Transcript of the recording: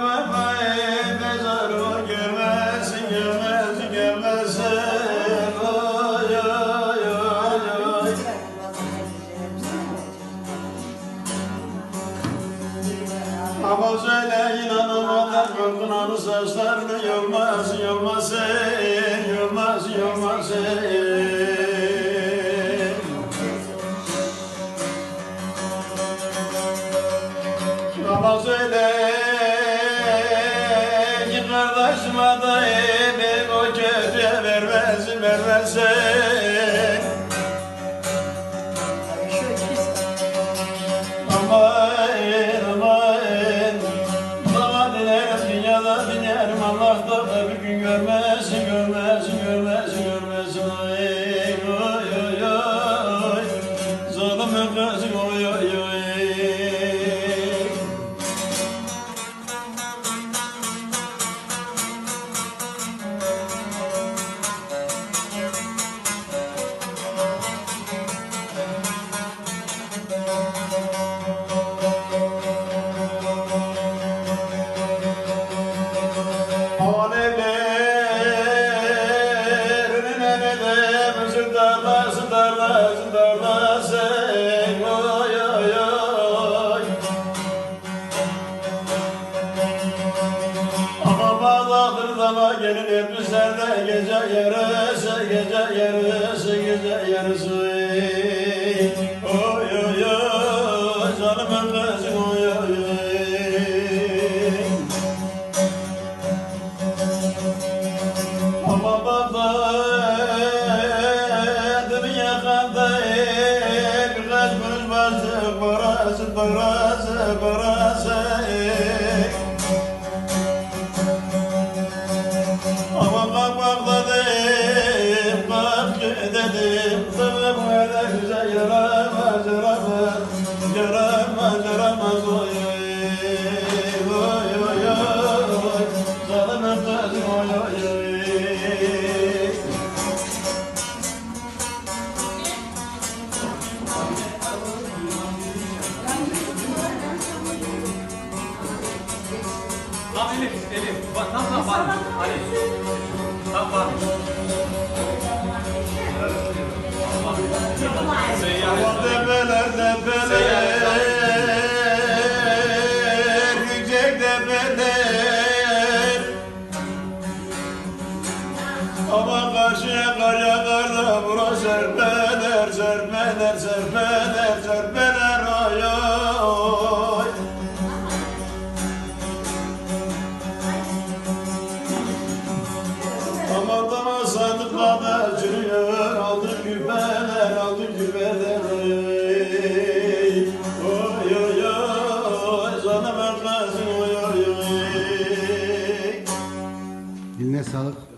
vay mezarı görmezsin görmezsin görmezsin Oy oy oy oy Ama söyle inanamadan de bir o kötüye vermez Aman önünde müzik darlasın darlasın darlasın Oy oy Ama bağladır dama gelin etmişlerde gece yarısı gece yarısı gece yarısı parası parası Bak Elif, Elif. Bak tam tam bak. Ali. Tam bak. Seyyar. Tepeler tepeler Yüksek tepeler Ama karşıya karya karda Bura serpeler serpeler serpeler sağlık.